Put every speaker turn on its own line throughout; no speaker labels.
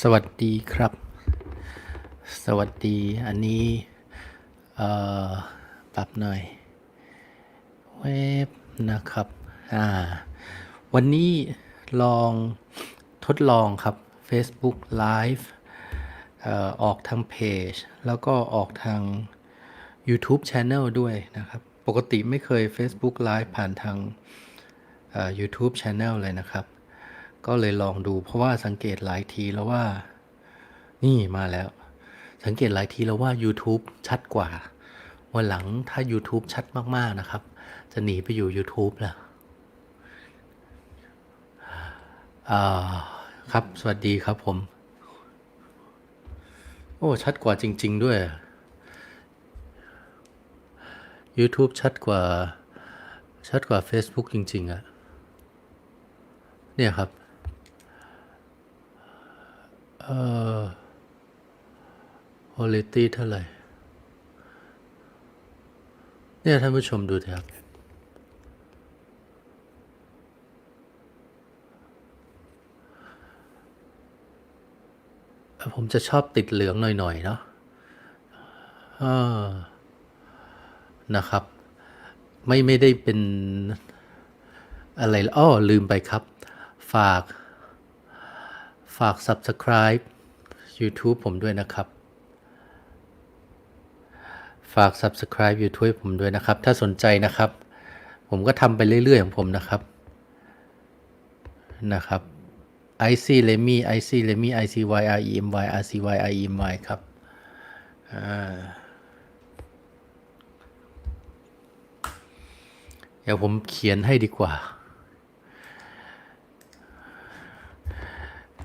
สวัสดีครับ สวัสดีอันนี้เอ่อปรับหน่อยเว็บนะครับอ่าวันนี้ลองทดลองครับ Facebook Live เอ่อออกทางเพจ แล้วก็ออกทาง YouTube Channel ด้วยนะครับ ปกติไม่เคย Facebook Live ผ่านทางเอ่อ YouTube Channel เลยนะครับ ก็เลยลองดู เพราะว่าสังเกตหลายทีแล้วว่า นี่มาแล้ว สังเกตหลายทีแล้วว่า YouTube ชัดกว่า วันหลังถ้า YouTube ชัดมากๆนะครับ จะหนีไปอยู่ YouTube แล้วอ่าครับ สวัสดีครับผม โอ้ ชัดกว่าจริง ๆ ด้วย YouTube ชัดกว่า ชัดกว่า Facebook จริง ๆอะเนี่ยครับ เอ่อ quality เท่าไหร่ เนี่ยท่านผู้ชมดูเถอะครับ ผมจะชอบติดเหลืองหน่อย ๆ เนาะนะครับ ไม่ไม่ได้เป็นอะไร อ้อ ลืมไปครับ ฝาก ฝาก subscribe YouTube ผมด้วยนะครับ ฝาก subscribe YouTube ผมด้วยนะครับ ถ้าสนใจนะครับ ผมก็ทำไปเรื่อยๆของผมนะครับนะครับ IC l e m y IC l e m y ICY REMY RCY REMY ครับเดี๋ยวผมเขียนให้ดีกว่า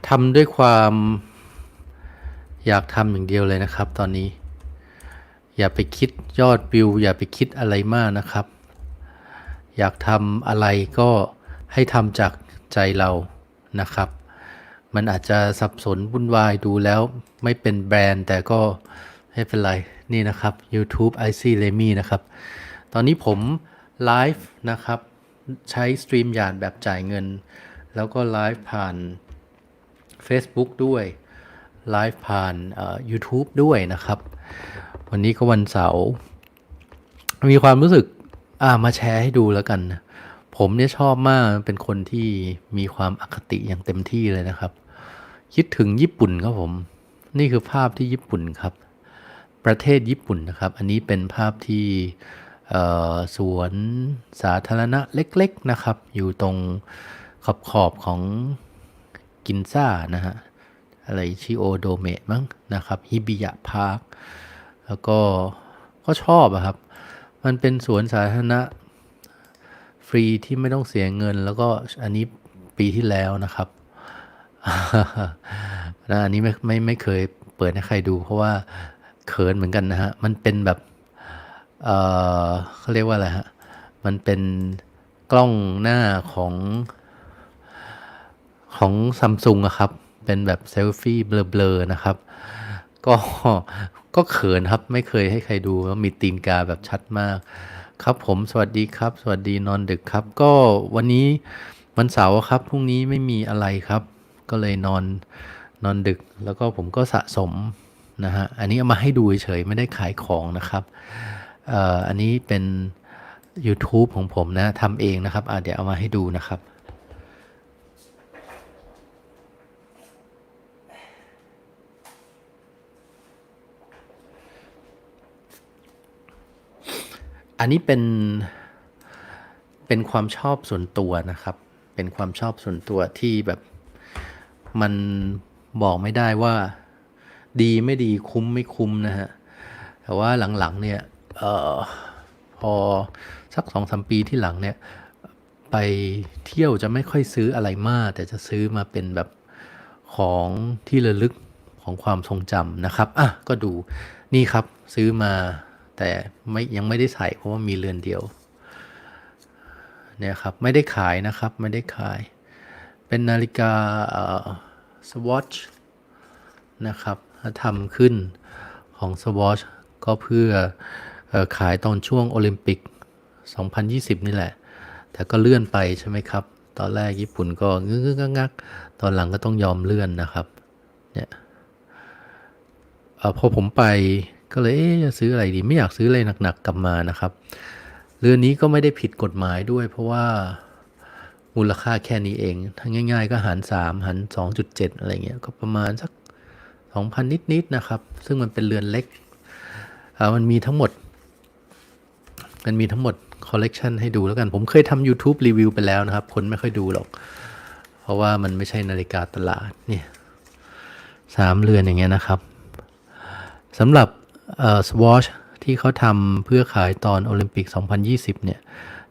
ทำด้วยความอยากทำอย่างเดียวเลยนะครับ ตอนนี้ อย่าไปคิดยอดวิว อย่าไปคิดอะไรมากนะครับ อยากทำอะไรก็ให้ทำจากใจเรานะครับ มันอาจจะสับสนวุ่นวายดูแล้วไม่เป็นแบรนด์ แต่ก็ไม่เป็นไร นี่นะครับ YouTube IC Lemmy นะครับ ตอนนี้ผมไลฟ์นะครับ ใช้สตรีมยานแบบจ่ายเงิน แล้วก็ไลฟ์ผ่าน Facebook ด้วยไลฟ์ผ่านเอ่อ YouTube ด้วยนะครับ วันนี้ก็วันเสาร์มีความรู้สึกอ่ามาแชร์ให้ดูแล้วกันนะผมเนี่ยชอบมากเป็นคนที่มีความอคติอย่างเต็มที่เลยนะครับ คิดถึงญี่ปุ่นครับผม นี่คือภาพที่ญี่ปุ่นครับ ประเทศญี่ปุ่นนะครับ อันนี้เป็นภาพที่สวนสาธารณะเล็ก ๆนะครับ อยู่ตรงขอบขอบของ กินซ่านะฮะอะไรชิโอโดเมะมั้งนะครับฮิบิยะพาร์คแล้วก็ก็ชอบอะครับ มันเป็นสวนสาธารณะฟรีที่ไม่ต้องเสียเงิน แล้วก็อันนี้ปีที่แล้วนะครับนะอันนี้ไม่ไม่ไม่เคยเปิดให้ใครดู เพราะว่าเขินเหมือนกันนะฮะ มันเป็นแบบ เออเขาเรียกว่าอะไรฮะ มันเป็นกล้องหน้าของ ของซัมซุงอะครับ เป็นแบบเซลฟี่เบลอๆนะครับ ก็ก็เขินครับ ไม่เคยให้ใครดูว่ามีตีนกาแบบชัดมาก ครับผมสวัสดีครับ สวัสดีนอนดึกครับ ก็วันนี้วันเสาร์ครับพรุ่งนี้ไม่มีอะไรครับ ก็เลยนอนนอนดึก แล้วก็ผมก็สะสมนะฮะอันนี้เอามาให้ดูเฉยๆไม่ได้ขายของนะครับเอ่ออันนี้เป็น YouTube ของผมนะทำเองนะครับอะเดี๋ยวเอามาให้ดูนะครับ อันนี้เป็นเป็นความชอบส่วนตัวนะครับ เป็นความชอบส่วนตัวที่แบบมันบอกไม่ได้ว่าดีไม่ดีคุ้มไม่คุ้มนะฮะ แต่ว่าหลังๆเนี่ยออพอสักสองสามปีที่หลังเนี่ย ไปเที่ยวจะไม่ค่อยซื้ออะไรมาก แต่จะซื้อมาเป็นแบบของที่ระลึกของความทรงจำนะครับ อะ ก็ดูนี่ครับซื้อมา แต่ไม่ยังไม่ได้ใส่เพราะว่ามีเรือนเดียวเนี่ยครับไม่ได้ขายนะครับไม่ได้ขาย เป็นนาฬิกาเอ่อ Swatch นะครับทำขึ้นของ Swatch ก็เพื่ออขายตอนช่วงโอลิมปิก 2020 นี่แหละ แต่ก็เลื่อนไปใช่ไหมครับ ตอนแรกญี่ปุ่นก็งึกงักงักตอนหลังก็ต้องยอมเลื่อนนะครับเนี่ยอพอผมไป ก็เลยเอ๊จะซื้ออะไรดี ไม่อยากซื้ออะไรหนักๆกลับมานะครับ เรือนนี้ก็ไม่ได้ผิดกฎหมายด้วย เพราะว่ามูลค่าแค่นี้เอง ถ้าง่าย ๆ ก็หาร 3 หาร 2.7 อะไรเงี้ย ก็ประมาณสัก 2,000 นิดๆนะครับ ซึ่งมันเป็นเรือนเล็ก มันมีทั้งหมด มันมีทั้งหมดคอลเลกชันให้ดูแล้วกัน ผมเคยทำ YouTube รีวิวไปแล้วนะครับ คนไม่ค่อยดูหรอก เพราะว่ามันไม่ใช่นาฬิกาตลาดเนี่ยสามเรือนอย่างเงี้ยนะครับสำหรับ เอ่อ Swatch ที่เขาทำเพื่อขายตอนโอลิมปิก 2020 เนี่ย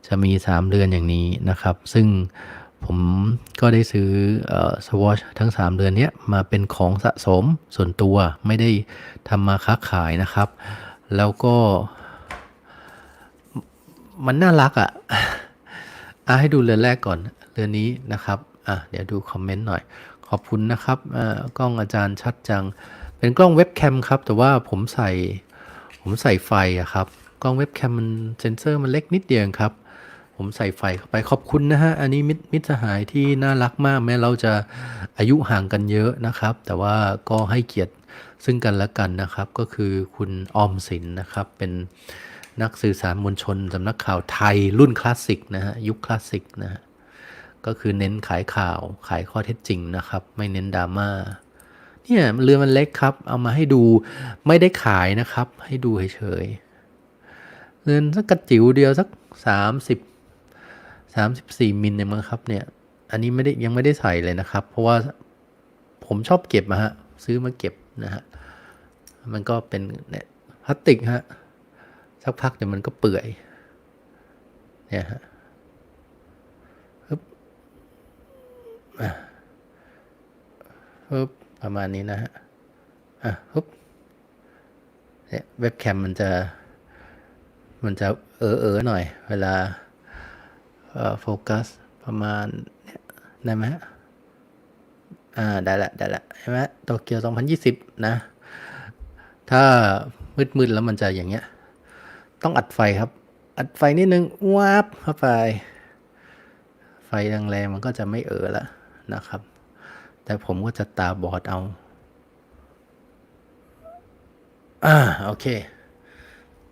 จะมี 3 เรือนอย่างนี้นะครับ ซึ่งผมก็ได้ซื้อเอ่อ Swatch ทั้ง 3 เรือนนี้มาเป็นของสะสมส่วนตัวไม่ได้ทำมาค้าขายนะครับ แล้วก็มันน่ารักอะ่ะอะให้ดูเรือนแรกก่อนเรือนนี้นะครับ อะเดี๋ยวดูคอมเมนต์หน่อย ขอบคุณนะครับอ่อกล้องอาจารย์ชัดจัง เป็นกล้องเว็บแคมครับ แต่ว่าผมใส่ผมใส่ไฟอะครับ กล้องเว็บแคมมันเซนเซอร์มันเล็กนิดเดียวครับ ผมใส่ไฟเข้าไปขอบคุณนะฮะ อันนี้มิตรมิตรสหายที่น่ารักมาก แม้เราจะอายุห่างกันเยอะนะครับ แต่ว่าก็ให้เกียรติซึ่งกันและกันนะครับ ก็คือคุณออมสินนะครับ เป็นนักสื่อสารมวลชนสำนักข่าวไทยรุ่นคลาสสิกนะฮะยุคคลาสสิกนะฮะก็คือเน้นขายข่าวขายข้อเท็จจริงนะครับ ไม่เน้นดราม่า เนี่ยเรือมันเล็กครับ เอามาให้ดูไม่ได้ขายนะครับ ให้ดูเฉยๆเรือนสักกระจิ๋วเดียวสักสามสิบสามสิบสี่มิลเองมั้งครับเนี่ย อันนี้ไม่ได้ยังไม่ได้ใส่เลยนะครับ เพราะว่าผมชอบเก็บมาฮะซื้อมาเก็บนะฮะมันก็เป็นเนี่ยพลาสติกฮะสักพักเดี๋ยวมันก็เปื่อยเนี่ยฮะปึ๊บปึ๊บ ประมาณนี้นะฮะ อะปึ๊บเนี่ยเว็บแคมมันจะ มันจะเออเออหน่อย เวลาโฟกัสประมาณเนี่ยได้ไหมฮะ อ่า ได้ละ ได้ละใช่ไหมโตเกียว 2020 นะ ถ้ามืดๆแล้วมันจะอย่างเงี้ย ต้องอัดไฟครับ อัดไฟนิดนึงวาบเข้าไป ไฟแรงๆมันก็จะไม่เออล้วนะครับ แต่ผมก็จะตาบอดเอา อ่า โอเค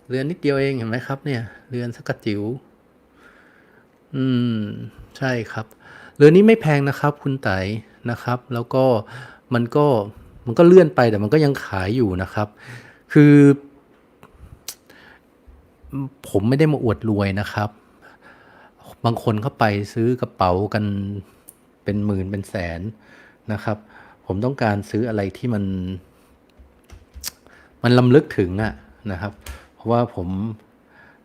เรือนนิดเดียวเองเห็นไหมครับ เนี่ย เรือนสักกะจิ๋ว อืม ใช่ครับ เรือนนี้ไม่แพงนะครับ คุณไตนะครับ แล้วก็มันก็มันก็เลื่อนไปแต่มันก็ยังขายอยู่นะครับ คือ ผมไม่ได้มาอวดรวยนะครับ บางคนเข้าไปซื้อกระเป๋ากันเป็นหมื่นเป็นแสน นะครับ ผมต้องการซื้ออะไรที่มัน มันลำลึกถึงอะนะครับ เพราะว่าผม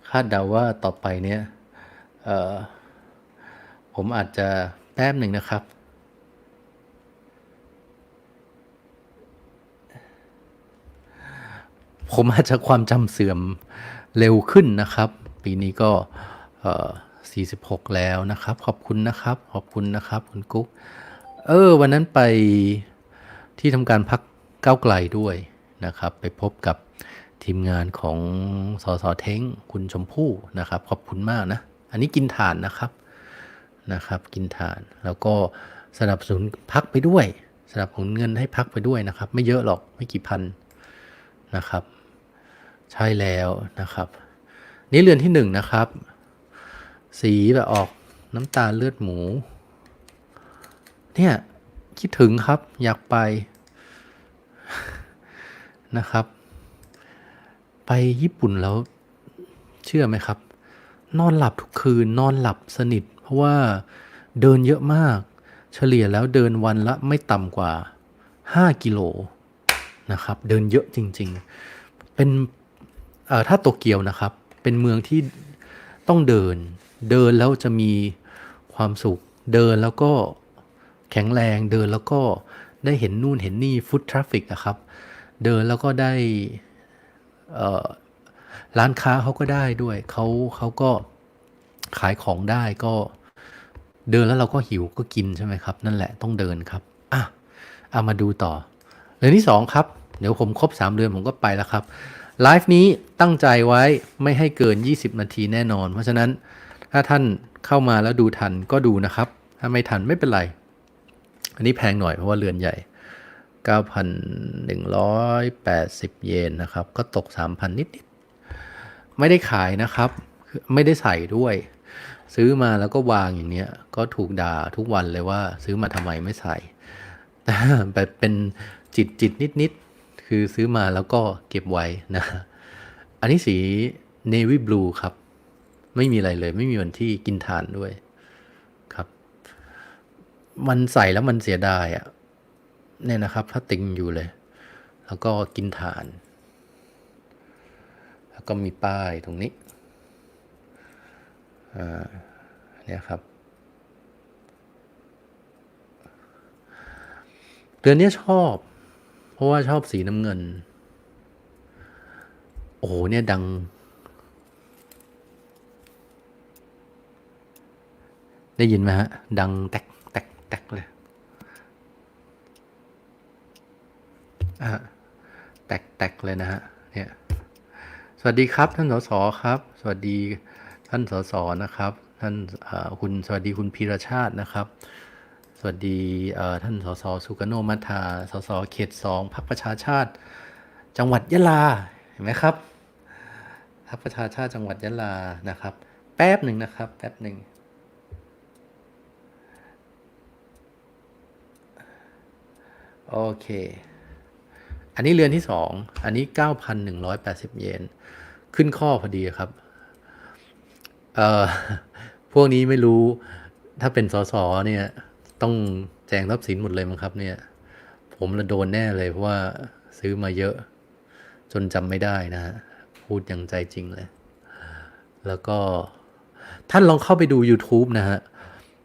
คาดเดาว่าต่อไปเนี้ยผมอาจจะแป๊บหนึ่งนะครับผมอาจจะความจำเสื่อมเร็วขึ้นนะครับ ปีนี้ก็เอ่อ46 แล้วนะครับ ขอบคุณนะครับ ขอบคุณนะครับ คุณกุ๊ก เออ วันนั้นไปที่ทำการพักก้าวไกลด้วยนะครับ ไปพบกับทีมงานของสสเท้งคุณชมพู่นะครับ ขอบคุณมากนะ อันนี้กินฐานนะครับนะครับ กินฐานแล้วก็สนับสนุนพักไปด้วย สนับสนุนเงินให้พักไปด้วยนะครับ ไม่เยอะหรอกไม่กี่พันนะครับ ใช่แล้วนะครับ นี่เรือนที่หนึ่งนะครับ สีแบบออกน้ำตาลเลือดหมู เนี่ย คิดถึงครับอยากไปนะครับ ไปญี่ปุ่นแล้วเชื่อไหมครับ นอนหลับทุกคืนนอนหลับสนิท เพราะว่าเดินเยอะมาก เฉลี่ยแล้วเดินวันละไม่ต่ำกว่า 5 กิโลนะครับ เดินเยอะจริง ๆ เป็นถ้าโตเกียวนะครับ เป็นเมืองที่ต้องเดิน เดินแล้วจะมีความสุข เดินแล้วก็ แข็งแรงเดินแล้วก็ได้เห็นนู่นเห็นนี่ฟุตทราฟิกอะครับ เดินแล้วก็ได้ร้านค้าเขาก็ได้ด้วยเขาเขาก็ขายของได้ก็เดินแล้วเราก็หิวก็กินใช่ไหมครับ นั่นแหละต้องเดินครับอะเอามาดูต่อเดือนที่สองครับ เดี๋ยวผมครบ 3 เดือนผมก็ไปแล้วครับไลฟ์นี้ตั้งใจไว้ไม่ให้เกิน 20 นาทีแน่นอน เพราะฉะนั้นถ้าท่านเข้ามาแล้วดูทันก็ดูนะครับ ถ้าไม่ทันไม่เป็นไร อันนี้แพงหน่อยเพราะว่าเรือนใหญ่ 9,180 เยนนะครับ ก็ตก 3,000 นิดๆ ไม่ได้ขายนะครับ ไม่ได้ใส่ด้วย ซื้อมาแล้วก็วางอย่างเนี้ย ก็ถูกด่าทุกวันเลยว่าซื้อมาทำไมไม่ใส่ แต่แบบเป็นจิตจิตนิดๆ คือซื้อมาแล้วก็เก็บไว้นะ อันนี้สี navy blue ครับ ไม่มีอะไรเลย ไม่มีวันที่กินทานด้วย มันใส่แล้วมันเสียดายอะ่ะเนี่ยนะครับพลาติกอยู่เลย แล้วก็กินทาน แล้วก็มีป้ายตรงนี้เนี่ยครับ เดือนนี้ชอบ เพราะว่าชอบสีน้ำเงิน โอ้โหเนี่ยดัง ได้ยินไหมฮะ ดังแตกแตกแตกเลยอะ แตกแตกเลยนะฮะเนี่ยสวัสดีครับท่านสสครับ สวัสดีท่านสสนะครับ ท่านอ่อคุณสวัสดีคุณพีรชาตินะครับ สวัสดีอ่อท่านสสสุกโนมัทาสสเขตสองพรรคประชาชาติ จังหวัดยะลาเห็นไหมครับพรรคประชาชาติจังหวัดยะลานะครับ แป๊บหนึ่งนะครับแป๊บหนึ่งโอเค อันนี้เรือนที่สองอันนี้ 9,180 เยน ขึ้นข้อพอดีครับ เอ่อ พวกนี้ไม่รู้ ถ้าเป็นสสเนี่ย ต้องแจงทรัพย์สินหมดเลยมั้งครับ เนี่ย ผมละโดนแน่เลย เพราะว่าซื้อมาเยอะ จนจำไม่ได้นะฮะ พูดอย่างใจจริงเลย แล้วก็ ท่านลองเข้าไปดู YouTube นะฮะ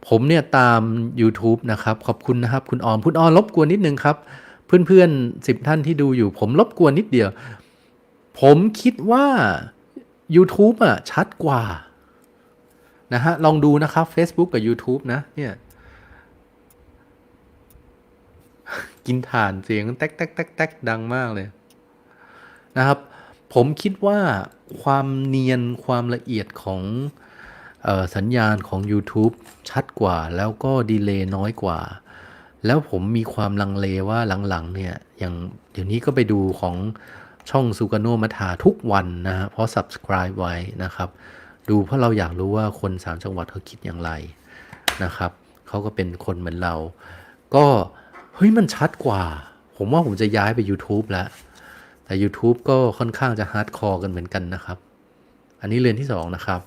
ผมเนี่ยตาม YouTube นะครับ ขอบคุณนะครับ คุณออม คุณออมรบกวนนิดนึงครับ เพื่อนๆสิบท่านที่ดูอยู่ ผมรบกวนนิดเดียว ผมคิดว่า YouTube อะ ชัดกว่า นะฮะ ลองดูนะครับ Facebook กับ YouTube นะ เนี่ย กินถ่านเสียงแต๊กแต๊กแต๊กแต๊กดังมากเลย นะครับ ผมคิดว่าความเนียนความละเอียดของออสัญญาณของ YouTube ชัดกว่า แล้วก็ดีเลย์น้อยกว่า แล้วผมมีความลังเลว่าหลังๆเนี่ยอย่างเดี๋ยวนี้ก็ไปดูของช่องซูกาโนมัทาทุกวันนะฮะเพราะ subscribe ไว้นะครับ ดูเพราะเราอยากรู้ว่าคนสามจังหวัดเขาคิดอย่างไรนะครับเขาก็เป็นคนเหมือนเรา ก็เฮ้ยมันชัดกว่า ผมว่าผมจะย้ายไป YouTube แล้ว แต่ YouTube ก็ค่อนข้างจะฮาร์ดคอร์กันเหมือนกันนะครับ อันนี้เรือนที่สองนะครับ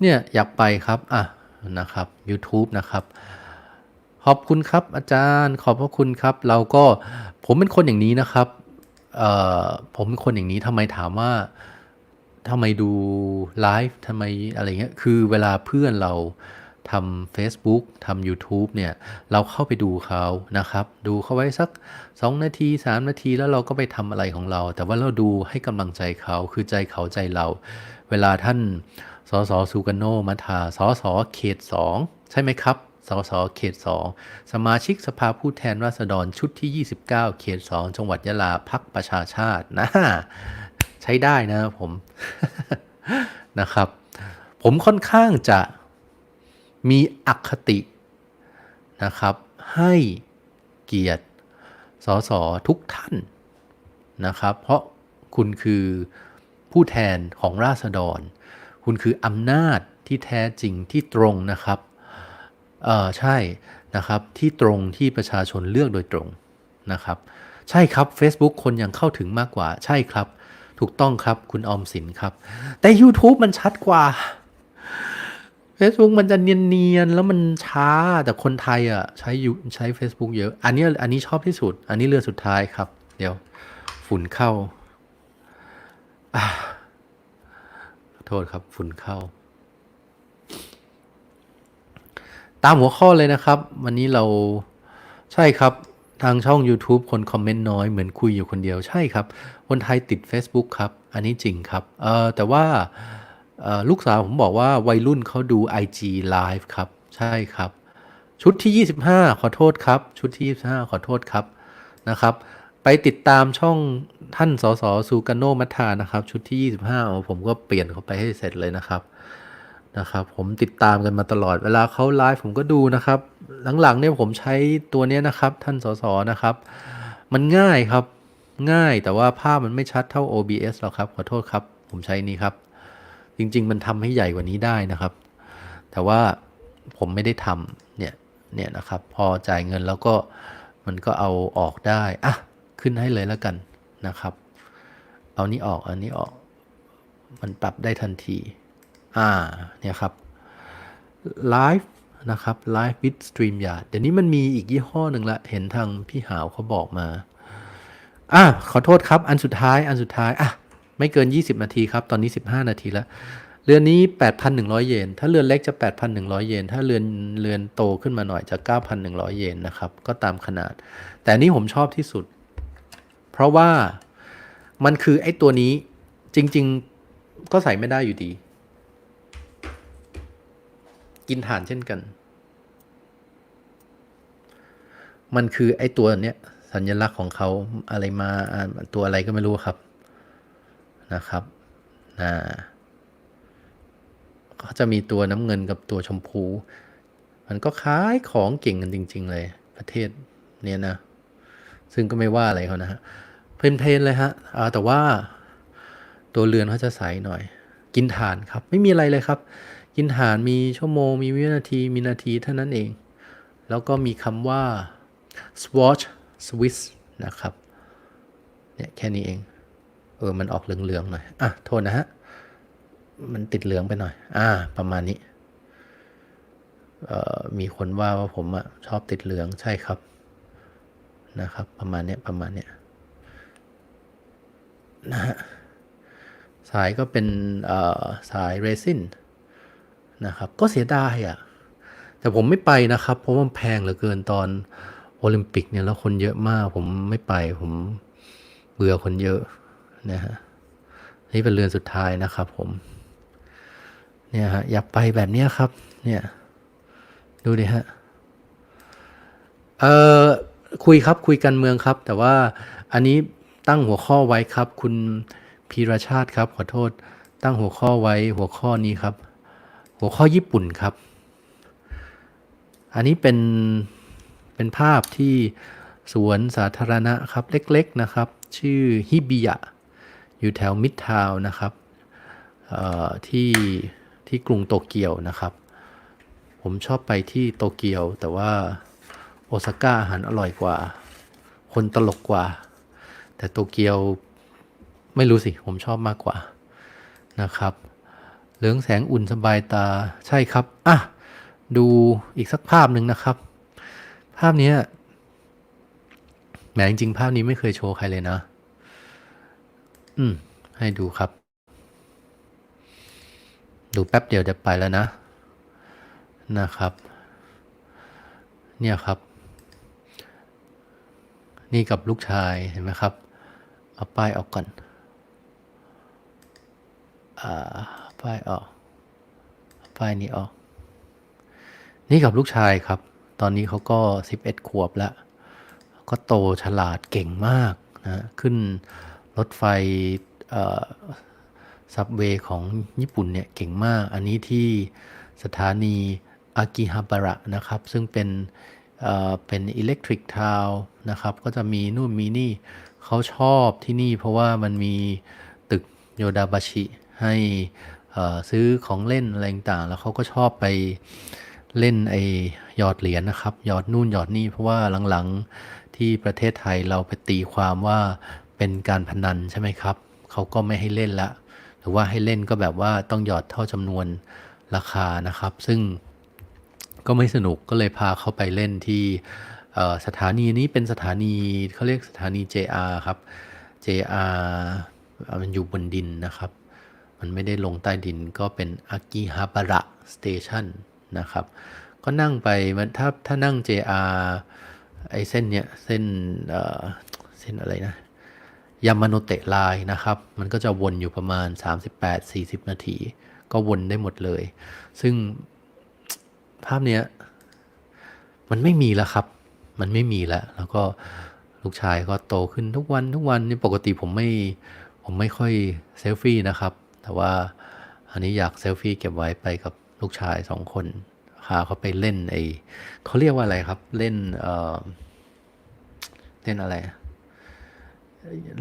เนี่ยอยากไปครับ อะ นะครับ YouTube นะครับ ขอบคุณครับอาจารย์ขอบพระคุณครับ เราก็ผมเป็นคนอย่างนี้นะครับผมเป็นคนอย่างนี้ทำไมถามว่าทำไมดูไลฟ์ทำไมอะไรเงี้ยคือเวลาเพื่อนเราทำ Facebook ทำ YouTube เนี่ย เราเข้าไปดูเขานะครับ ดูเขาไว้สัก 2 นาที 3 นาทีแล้วเราก็ไปทำอะไรของเรา แต่ว่าเราดูให้กำลังใจเขาคือใจเขาใจเรา เวลาท่าน สสสุกโนมัทาสสเขต2ใช่ไหมครับสสเขต2สมาชิกสภาผู้แทนราษฎรชุดที่ 29 เขต2จังหวัดยะลาพักประชาชาตินะ ใช้ได้นะผมนะครับ ผมค่อนข้างจะมีอคตินะครับ ให้เกียรติสสทุกท่านนะครับ เพราะคุณคือผู้แทนของราษฎร คุณคืออำนาจที่แท้จริงที่ตรงนะครับเออใช่นะครับที่ตรงที่ประชาชนเลือกโดยตรงนะครับใช่ครับ Facebook คนยังเข้าถึงมากกว่า ใช่ครับ ถูกต้องครับคุณออมสินครับ แต่ YouTube มันชัดกว่า Facebook มันจะเนียนๆ แล้วมันช้าแต่คนไทยอะใช้ยูใช้ Facebook เยอะ อันนี้อันนี้ชอบที่สุด อันนี้เรือสุดท้ายครับ เดี๋ยว ฝุ่นเข้า โทษครับฝุ่นเข้า ตามหัวข้อเลยนะครับ วันนี้เราใช่ครับทางช่อง YouTube คนคอมเมนต์น้อยเหมือนคุยอยู่คนเดียวใช่ครับ คนไทยติด Facebook ครับ อันนี้จริงครับเอ่อแต่ว่าเอ่อลูกสาวผมบอกว่าวัยรุ่นเขาดู IG Live ครับ ใช่ครับ ชุดที่ 25 ขอโทษครับ ชุดที่ 25 ขอโทษครับนะครับ ไปติดตามช่องท่านสสซูกาโนมัทธานะครับ ชุดที่ 25เอาผมก็เปลี่ยนเขาไปให้เสร็จเลยนะครับนะครับ ผมติดตามกันมาตลอดเวลาเขาไลฟ์ผมก็ดูนะครับ หลังๆเนี่ยผมใช้ตัวนี้นะครับ ท่านสสนะครับ มันง่ายครับง่ายแต่ว่าภาพมันไม่ชัดเท่า OBS หรอกครับ ขอโทษครับ ผมใช้นี้ครับ จริง ๆ มันทำให้ใหญ่กว่านี้ได้นะครับ แต่ว่าผมไม่ได้ทำเนี่ยเนี่ยนะครับ พอจ่ายเงินแล้วก็มันก็เอาออกได้อะ ขึ้นให้เลยแล้วกันนะครับ เอานี้ออกอันนี้ออก มันปรับได้ทันที อ่า เนี่ยครับไลฟ์นะครับไลฟ์ with StreamYard เดี๋ยวนี้มันมีอีกยี่ห้อหนึ่งละ เห็นทางพี่หาวเขาบอกมา อะขอโทษครับ อันสุดท้าย อันสุดท้าย อะ ไม่เกิน 20 นาทีครับ ตอนนี้ 15 นาทีแล้ว เรือนนี้ 8,100 เยน ถ้าเรือนเล็กจะ 8,100 เยน ถ้าเรือน เรือนโตขึ้นมาหน่อยจะ 9,100 เยนนะครับ ก็ตามขนาด แต่นนี้ผมชอบที่สุด เพราะว่ามันคือไอ้ตัวนี้จริง ๆ ก็ใส่ไม่ได้อยู่ดี กินถ่านเช่นกัน มันคือไอ้ตัวเนี้ยสัญลักษณ์ของเขาอะไรมาอ่าตัวอะไรก็ไม่รู้ครับนะครับนะเขาจะมีตัวน้ำเงินกับตัวชมพู มันก็คล้ายของเก่งกันจริง ๆ เลยประเทศเนี้ยนะ ซึ่งก็ไม่ว่าอะไรเขานะฮะ เพลนๆเลยฮะอ่าแต่ว่าตัวเรือนเขาจะใสหน่อย กินฐานครับ ไม่มีอะไรเลยครับ กินฐานมีชั่วโมง มีวินาที มีนาทีเท่านั้นเอง แล้วก็มีคำว่า swatch swiss นะครับ เนี่ยแค่นี้เอง เออ มันออกเหลืองๆหน่อย อะ โทษนะฮะ มันติดเหลืองไปหน่อย อ่า ประมาณนี้ เอ่อ มีคนว่าว่าผมอะชอบติดเหลือง ใช่ครับ นะครับ ประมาณเนี้ย ประมาณเนี้ย นะฮะสายก็เป็นสายเรซินนะครับก็เสียดายอะ่ะแต่ผมไม่ไปนะครับ เพราะว่ามันแพงเหลือเกินตอนโอลิมปิกเนี่ยแล้วคนเยอะมาก ผมไม่ไปผมเบื่อคนเยอะนะฮะนี่เป็นเรือนสุดท้ายนะครับผมเนี่ยฮะอยากไปแบบนี้ครับเนี่ยดูดิฮะเอ่อคุยครับคุยกันเมืองครับ แต่ว่าอันนี้ ตั้งหัวข้อไว้ครับ คุณพีรชาติครับ ขอโทษ ตั้งหัวข้อไว้หัวข้อนี้ครับ หัวข้อญี่ปุ่นครับ อันนี้เป็นเป็นภาพที่สวนสาธารณะครับเล็กๆนะครับ ชื่อฮิบิยะ อยู่แถวมิดทาวน์นะครับที่ที่กรุงโตเกียวนะครับ ผมชอบไปที่โตเกียว แต่ว่าโอซาก้าอาหารอร่อยกว่า คนตลกกว่า แต่โตเกียวไม่รู้สิผมชอบมากกว่านะครับ เหลืองแสงอุ่นสบายตาใช่ครับอะดูอีกสักภาพหนึ่งนะครับ ภาพนี้แหมจริงๆภาพนี้ไม่เคยโชว์ใครเลยนะ อืม ให้ดูครับ ดูแป๊บเดียวจะไปแล้วนะ นะครับ เนี่ยครับ นี่กับลูกชายเห็นไหมครับ เอาป้ายออกก่อน อ่า ป้ายออก ป้ายนี้ออก นี่กับลูกชายครับ ตอนนี้เขาก็ 11 ขวบแล้ว ก็โตฉลาดเก่งมากนะ ขึ้นรถไฟซับเวย์ของญี่ปุ่นเนี่ยเก่งมาก อันนี้ที่สถานีอากิฮาบาระนะครับ ซึ่งเป็น เป็นอิเล็กทริกทาวนะครับ ก็จะมีนู่นมีนี่เขาชอบที่นี่เพราะว่ามันมีตึกโยดาบาชิให้ซื้อของเล่นอะไรต่างๆแล้วเขาก็ชอบไปเล่นไอหยอดเหรียญนะครับ หยอดนู่นหยอดนี่เพราะว่าหลังๆที่ประเทศไทยเราไปตีความว่าเป็นการพนันใช่ไหมครับ เขาก็ไม่ให้เล่นละ หรือว่าให้เล่นก็แบบว่าต้องหยอดเท่าจำนวนราคานะครับ ซึ่ง ก็ไม่สนุกก็เลยพาเขาไปเล่นที่สถานีนี้เป็นสถานีเขาเรียกสถานี JR ครับ JR มันอยู่บนดินนะครับ มันไม่ได้ลงใต้ดินก็เป็นอากิฮาบาระสเตชันนะครับ ก็นั่งไปมันถ้าถ้านั่ง JR ไอเส้นเนี้ยเส้นเเส้นอะไรนะยามาโนเตะไลน์นะครับ มันก็จะวนอยู่ประมาณ 38-40 นาที ก็วนได้หมดเลย ซึ่ง ภาพเนี้ยมันไม่มีแล้วครับ มันไม่มีแล้ว แล้วก็ลูกชายก็โตขึ้นทุกวันทุกวันนี่ปกติผมไม่ผมไม่ค่อยเซลฟี่นะครับ แต่ว่าอันนี้อยากเซลฟี่เก็บไว้ไปกับลูกชายสองคนพาเขาไปเล่นไอเขาเรียกว่าอะไรครับ เล่นเอ่อเล่นอะไร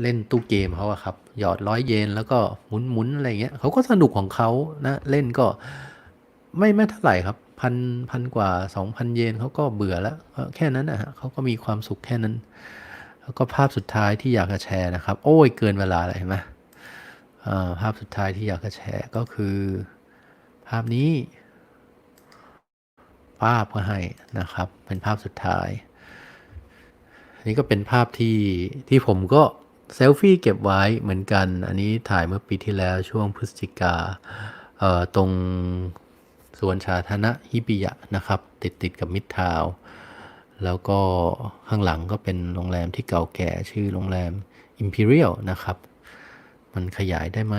เล่นตู้เกมเขาอะครับ หยอดร้อยเยนแล้วก็หมุนหมุนอะไรเงี้ยเขาก็สนุกของเขานะ เล่นก็ ไม่ไม่เท่าไหร่ครับพันพันกว่าสองพันเยนเขาก็เบื่อแล้วแค่นั้นนะฮะเขาก็มีความสุขแค่นั้น แล้วก็ภาพสุดท้ายที่อยากจะแชร์นะครับ โอ้ยเกินเวลาเลยเห็นไหมภาพสุดท้ายที่อยากจะแชร์ก็คือ ภาพนี้ ภาพก็ให้นะครับ เป็นภาพสุดท้ายนนี้ก็เป็นภาพที่ที่ผมก็เซลฟี่เก็บไว้เหมือนกัน อันนี้ถ่ายเมื่อปีที่แล้วช่วงพฤศจิกาตรง สวนสาธารณะฮิบิยะนะครับ ติดติดกับมิดทาวแล้วก็ข้างหลังก็เป็นโรงแรมที่เก่าแก่ชื่อโรงแรม Imperial นะครับ มันขยายได้ไหม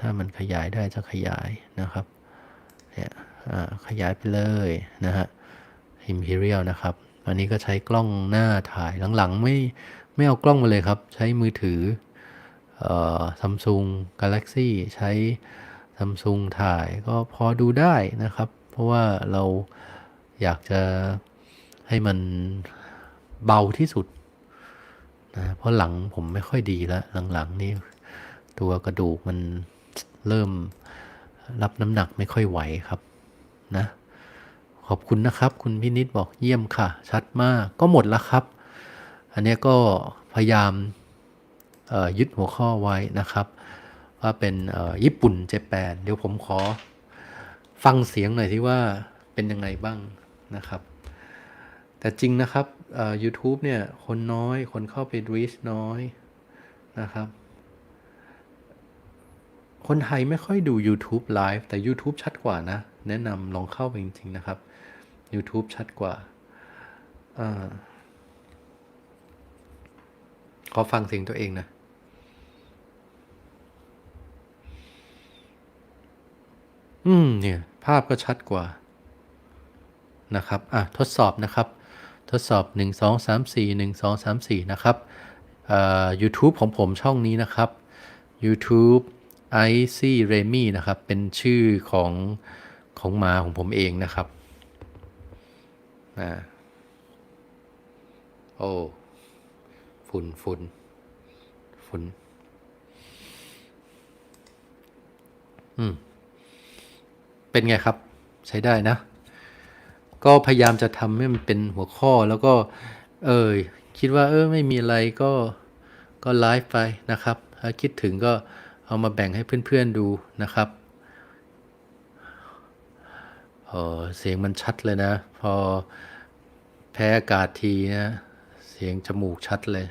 ถ้ามันขยายได้จะขยายนะครับเนี่ยขยายไปเลยนะฮะ Imperial นะครับ อันนี้ก็ใช้กล้องหน้าถ่ายหลังๆ ไม่ไม่เอากล้องมาเลยครับ ใช้มือถือเอ่อ Samsung Galaxy ใช้ Samsung ถ่ายก็พอดูได้นะครับ เพราะว่าเราอยากจะให้มันเบาที่สุดนะเพราะหลังผมไม่ค่อยดีแล้วหลังๆนี่ตัวกระดูกมันเริ่มรับน้ำหนักไม่ค่อยไหวครับนะขอบคุณนะครับ คุณพินิษบอกเยี่ยมค่ะ ชัดมากก็หมดแล้วครับ อันนี้ก็พยายามยึดหัวข้อไว้นะครับ ว่าเป็นญี่ปุ่นเจแปนเดี๋ยวผมขอฟังเสียงหน่อยที่ว่าเป็นยังไงบ้างนะครับ แต่จริงนะครับเอ่อ YouTube เนี่ยคนน้อยคนเข้าไปดูชน้อยนะครับ คนไทยไม่ค่อยดู YouTube Live แต่ YouTube ชัดกว่านะ แนะนำลองเข้าไปจริง ๆ นะครับ YouTube ชัดกว่าอ่าขอฟังเสียงตัวเองนะ อืมเนี่ยภาพก็ชัดกว่านะครับอะทดสอบนะครับ ทดสอบ 1 2 3 4 1 2 3 4 นะครับเอ่อ YouTube ของผมช่องนี้นะครับ YouTube i c r e m y นะครับ เป็นชื่อของของหมาของผมเองนะครับอ่าโอ้ฝุ่นฝุ่นฝุ่นอืม เป็นไงครับ ใช้ได้นะ ก็พยายามจะทำให้มันเป็นหัวข้อแล้วก็ เออคิดว่า เออไม่มีอะไรก็ก็ไลฟ์ไปนะครับถ้าคิดถึงก็เอามาแบ่งให้เพื่อนๆดูนะครับเออเสียงมันชัดเลยนะ พอแพ้อากาศทีนะ เสียงจมูกชัดเลย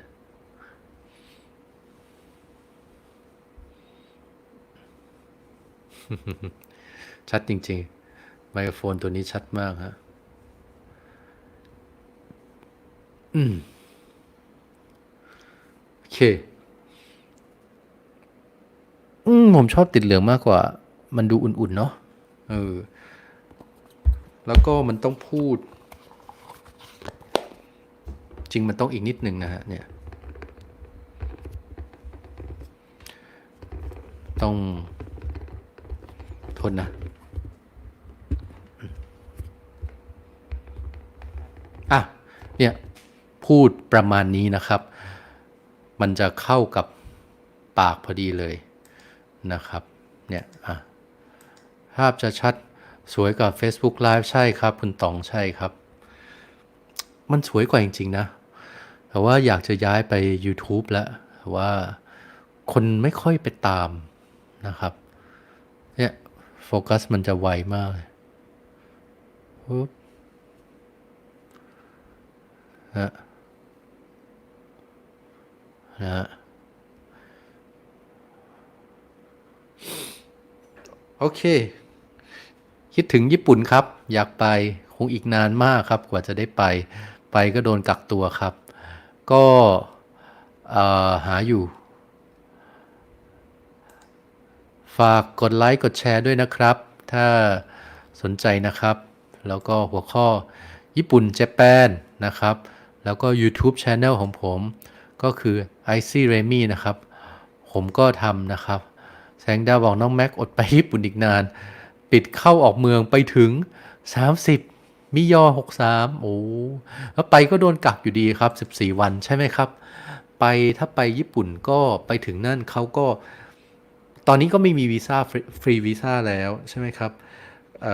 ชัดจริง ๆ ไมโครโฟนตัวนี้ชัดมากฮะอืมโอเค อืม ผมชอบติดเหลืองมากกว่า มันดูอุ่น ๆ เนาะเออ แล้วก็มันต้องพูด จริงมันต้องอีกนิดหนึ่งนะฮะ เนี่ย ต้องทษนะ เนี่ยพูดประมาณนี้นะครับ มันจะเข้ากับปากพอดีเลยนะครับเนี่ยอะภาพจะชัดสวยกว่า Facebook Live ใช่ครับ คุณตองใช่ครับ มันสวยกว่าจริง ๆ นะ แต่ว่าอยากจะย้ายไป YouTube แล้วแต่ว่าคนไม่ค่อยไปตามนะครับเนี่ยโฟกัสมันจะไวมากเลย ฮะนะฮะโอเค คิดถึงญี่ปุ่นครับ อยากไปคงอีกนานมากครับ กว่าจะได้ไป ไปก็โดนกักตัวครับ ก็หาอยู่ ฝากกดไลค์กดแชร์ด้วยนะครับ ถ้าสนใจนะครับ แล้วก็หัวข้อญี่ปุ่นเจแปนนะครับ แล้วก็ YouTube Channel ของผมก็คือ Icy Remy นะครับ ผมก็ทำนะครับ แสงดาวบอกน้องแม็กอดไปญี่ปุ่นอีกนาน ปิดเข้าออกเมืองไปถึงสามสิบมิยอหกสามโอ้แล้วไปก็โดนกักอยู่ดีครับสิบสี่วันใช่ไหมครับ ไปถ้าไปญี่ปุ่นก็ไปถึงนั่นเขาก็ ตอนนี้ก็ไม่มีวีซ่าฟรีวีซ่าแล้วใช่ไหมครับเ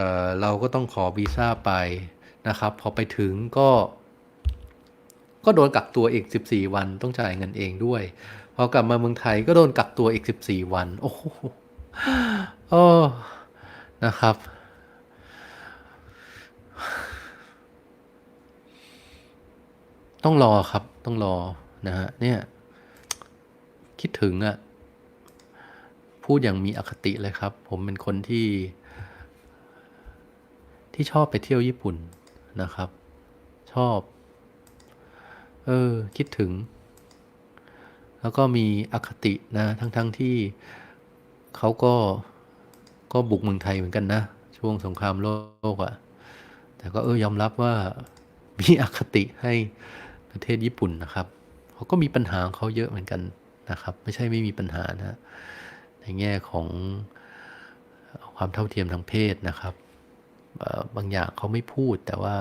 เราก็ต้องขอวีซ่าไปนะครับ พอไปถึงก็ ก็โดนกักตัวอีก 14 วันต้องจ่ายเงินเองด้วยพอกลับมาเมืองไทยก็โดนกักตัวอีก 14 วัน โอ้โหโอ้นะครับ ต้องรอครับต้องรอนะฮะเนี่ยคิดถึงอะ่ะพูดอย่างมีอคติเลยครับ ผมเป็นคนที่ ที่ชอบไปเที่ยวญี่ปุ่นนะครับ ชอบ เออ คิดถึง แล้วก็มีอคตินะ ทั้งๆทที่เขาก็ก็บุกเมืองไทยเหมือนกันนะ ช่วงสงครามโลกอะ่ะ แต่ก็เออยอมรับว่ามีอคติให้ประเทศญี่ปุ่นนะครับ เขาก็มีปัญหาของเขาเยอะเหมือนกันนะครับ ไม่ใช่ไม่มีปัญหานะ ในแง่ของความเท่าเทียมทางเพศนะครับ บางอย่างเขาไม่พูดแต่ว่า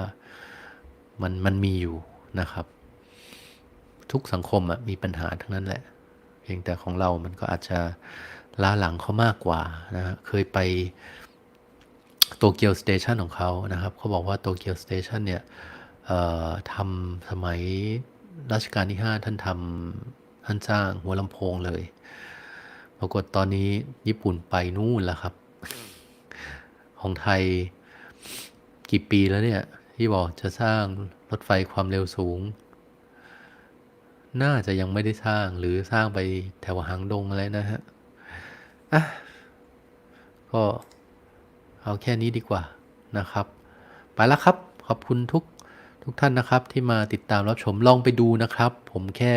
มันมันมีอยู่นะครับ ทุกสังคมอะมีปัญหาทั้งนั้นแหละ เพียงแต่ของเรามันก็อาจจะล้าหลังเขามากกว่านะฮะเคยไปโตเกียวสเตชันของเขานะครับเขาบอกว่าโตเกียวสเตชันเนี่ยทำสมัยรัชกาลที่ 5 ท่านทำท่านสร้างหัวลำโพงเลย ปรากฏตอนนี้ญี่ปุ่นไปนู่นแล้วครับ ของไทยกี่ปีแล้วเนี่ย ที่บอกจะสร้างรถไฟความเร็วสูง น่าจะยังไม่ได้สร้างหรือสร้างไปแถวหางดงอะไรนะฮะอะก็เอาแค่นี้ดีกว่านะครับ ไปแล้วครับขอบคุณทุกทุกท่านนะครับที่มาติดตามรับชมลองไปดูนะครับ ผมแค่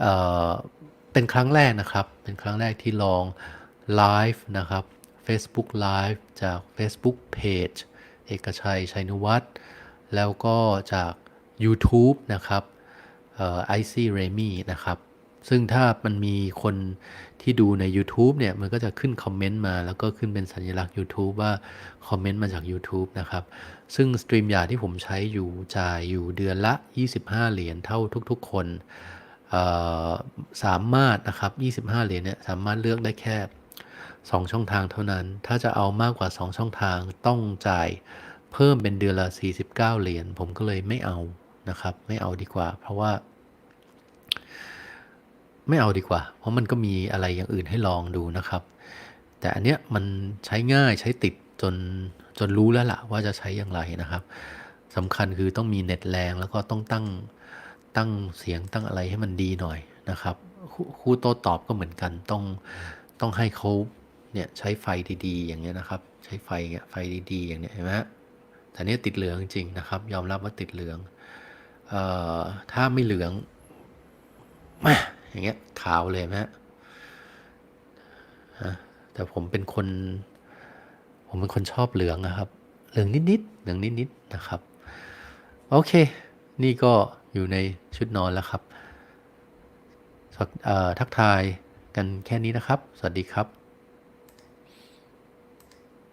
เออเป็นครั้งแรกนะครับ เป็นครั้งแรกที่ลองไลฟ์นะครับ Facebook Live จาก Facebook Page เอกชัยชัยนุวัฒน์แล้วก็จาก YouTube นะครับ ไอซี่เรมี่นะครับ ซึ่งถ้ามันมีคนที่ดูใน YouTube เนี่ย มันก็จะขึ้นคอมเมนต์มา แล้วก็ขึ้นเป็นสัญลักษณ์ YouTube ว่าคอมเมนต์มาจาก YouTube นะครับ ซึ่งสตรีมยาที่ผมใช้อยู่จ่ายอยู่เดือนละ 25 เหรียญเท่าทุกๆ คนสามารถนะครับ 25 เหรียญเนี่ยสามารถเลือกได้แค่ 2 ช่องทางเท่านั้น ถ้าจะเอามากกว่า 2 ช่องทางต้องจ่ายเพิ่มเป็นเดือนละ 49 เหรียญผมก็เลยไม่เอา นะครับ ไม่เอาดีกว่า เพราะว่า ไม่เอาดีกว่า เพราะมันก็มีอะไรอย่างอื่นให้ลองดูนะครับ แต่อันเนี้ยมันใช้ง่ายใช้ติดจนจนรู้แล้วล่ะว่าจะใช้อย่างไรนะครับสำคัญคือต้องมีเน็ตแรงแล้วก็ต้องตั้งตั้งเสียงตั้งอะไรให้มันดีหน่อยนะครับคคู่โต้ตอบก็เหมือนกันต้องต้องให้เขาเนี่ยใช้ไฟดีๆ อย่างเงี้ยนะครับ ใช้ไฟเงี้ยไฟดีๆอย่างเนี้ยเห็นไหมแต่เนี้ยติดเหลืองจริงนะครับ ยอมรับว่าติดเหลือง ถ้าไม่เหลืองม่อย่างเงี้ยขาวเลยไหมฮะแต่ผมเป็นคน ผมเป็นคนชอบเหลืองนะครับ เหลืองนิดๆเหลืองนิดๆนะครับ โอเค นี่ก็อยู่ในชุดนอนแล้วครับทักทายกันแค่นี้นะครับ สวัสดีครับ